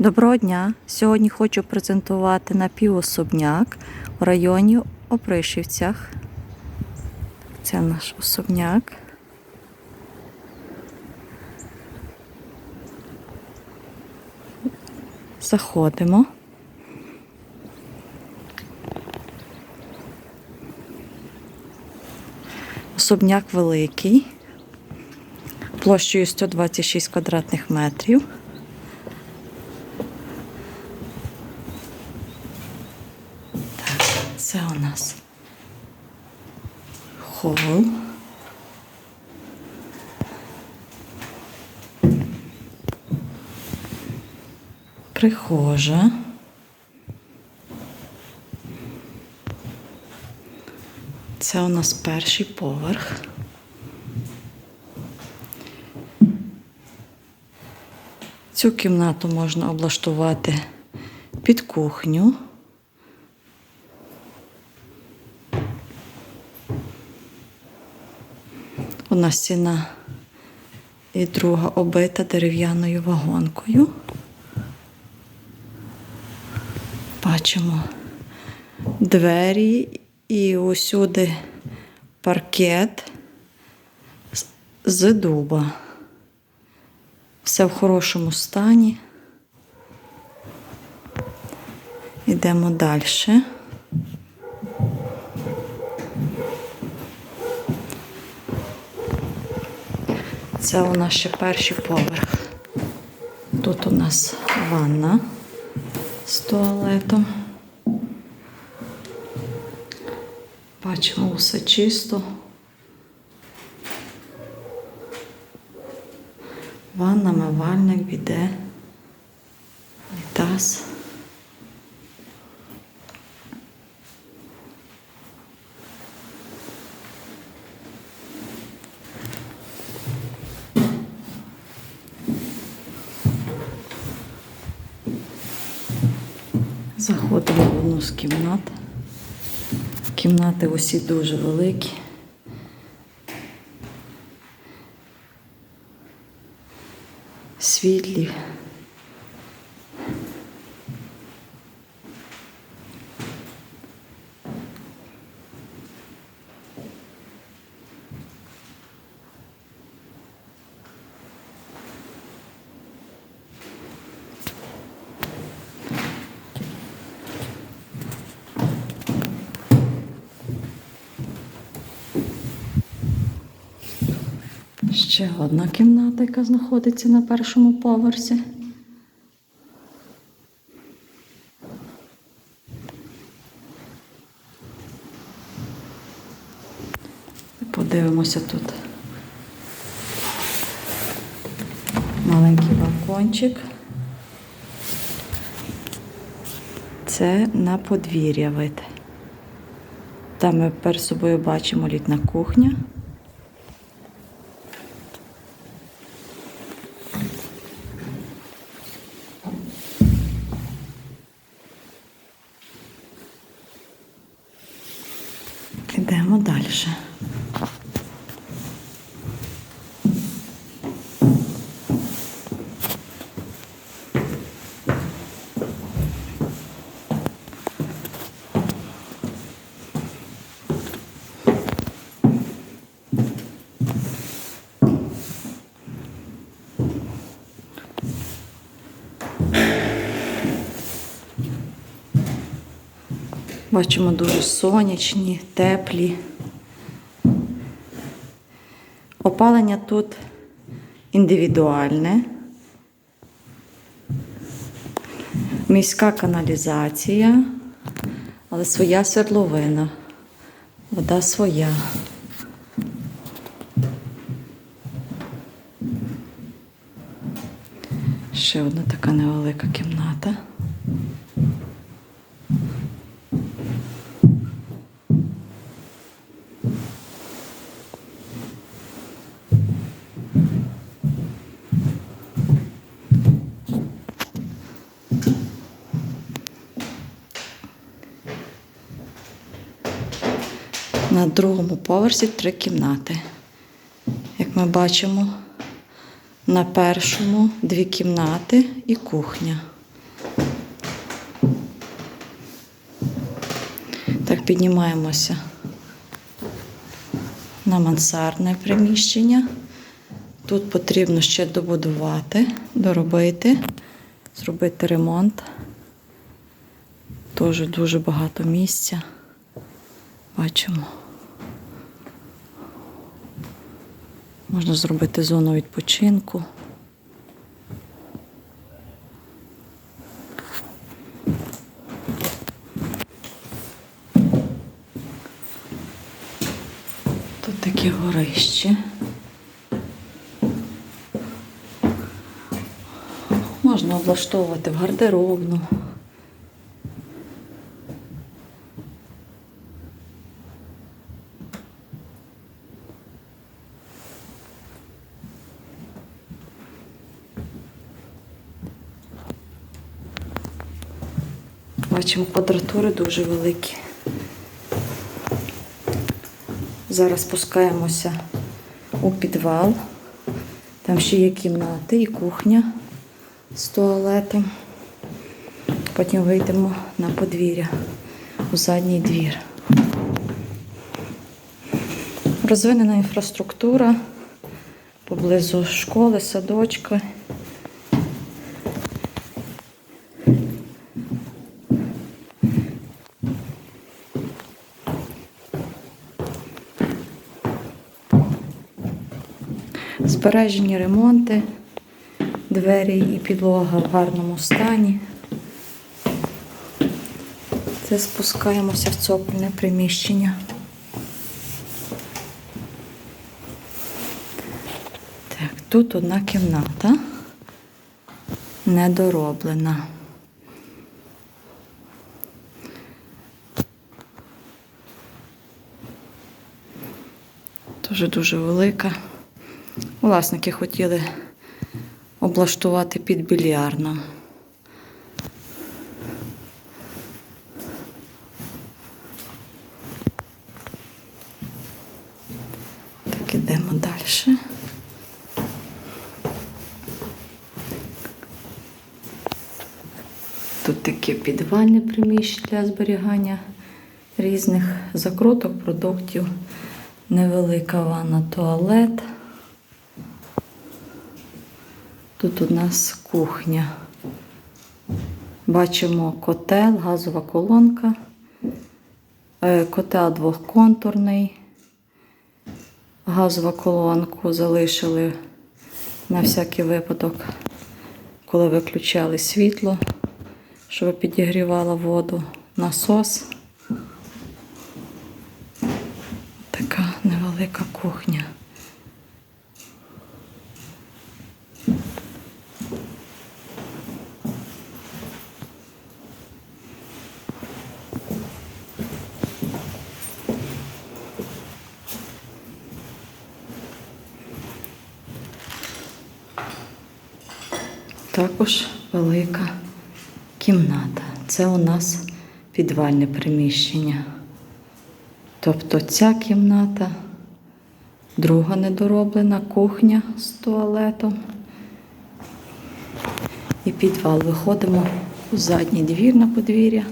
Доброго дня! Сьогодні хочу презентувати напівособняк у районі Опришівцях. Це наш особняк. Заходимо. Особняк великий, площею 126 квадратних метрів. Так, це у нас хол. Прихожа. Це у нас перший поверх. Цю кімнату можна облаштувати під кухню. Одна стіна і друга обита дерев'яною вагонкою. Бачимо двері і усюди паркет з дуба. Все в хорошому стані. Йдемо далі. Це у нас ще перший поверх. Тут у нас ванна з туалетом. Бачимо все чисто. Ванна, мивальник, біде, таз. Заходимо в одну з кімнат. Кімнати усі дуже великі. Світлі. Ще одна кімната, яка знаходиться на першому поверсі. Подивимося тут. Маленький балкончик. Це на подвір'я вид. Там ми перед собою бачимо літна кухня. Йдемо далі. Бачимо дуже сонячні, теплі. Опалення тут індивідуальне. Міська каналізація, але своя свердловина. Вода своя. Ще одна така невелика кімната. На другому поверсі три кімнати. Як ми бачимо, на першому дві кімнати і кухня. Так, піднімаємося на мансардне приміщення. Тут потрібно ще добудувати, доробити, зробити ремонт. Теж дуже багато місця. Бачимо. Можна зробити зону відпочинку. Тут таке горище. Можна облаштовувати в гардеробну. Бачимо, квадратури дуже великі. Зараз спускаємося у підвал. Там ще є кімнати і кухня з туалетом. Потім вийдемо на подвір'я у задній двір. Розвинена інфраструктура поблизу школи, садочки. Збережені ремонти, двері і підлога в гарному стані. Це спускаємося в цокольне приміщення. Так, тут одна кімната недороблена. Дуже дуже велика. Власники хотіли облаштувати під більярдом. Так, ідемо далі. Тут таке підвальне приміщення для зберігання різних закруток, продуктів. Невелика ванна, туалет. Тут у нас кухня. Бачимо котел, газова колонка, Е, котел двохконтурний. Газову колонку залишили на всякий випадок, коли виключали світло, щоб підігрівало воду, насос. Така невелика кухня. Також велика кімната. Це у нас підвальне приміщення. Тобто ця кімната, друга недороблена кухня з туалетом. І підвал. Виходимо у задній двір на подвір'я.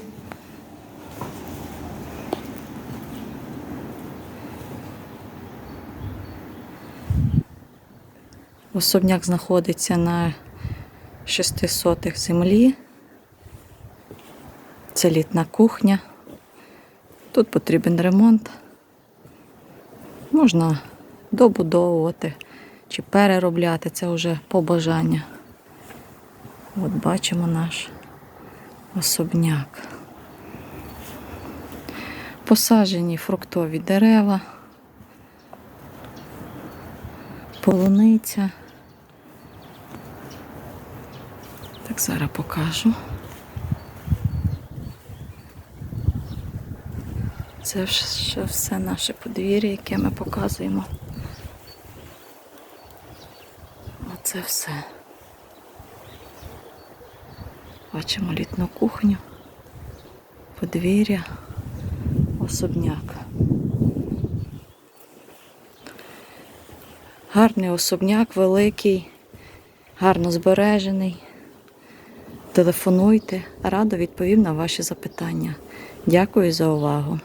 Особняк знаходиться на 6 сотих землі. Це літна кухня. Тут потрібен ремонт. Можна добудовувати чи переробляти, це вже по бажанню. От бачимо наш особняк. Посаджені фруктові дерева, полуниця. Так, зараз покажу. Це ще все наше подвір'я, яке ми показуємо. Оце все. Бачимо літну кухню, подвір'я, особняк. Гарний особняк, великий, гарно збережений. Телефонуйте, радо відповім на ваші запитання. Дякую за увагу.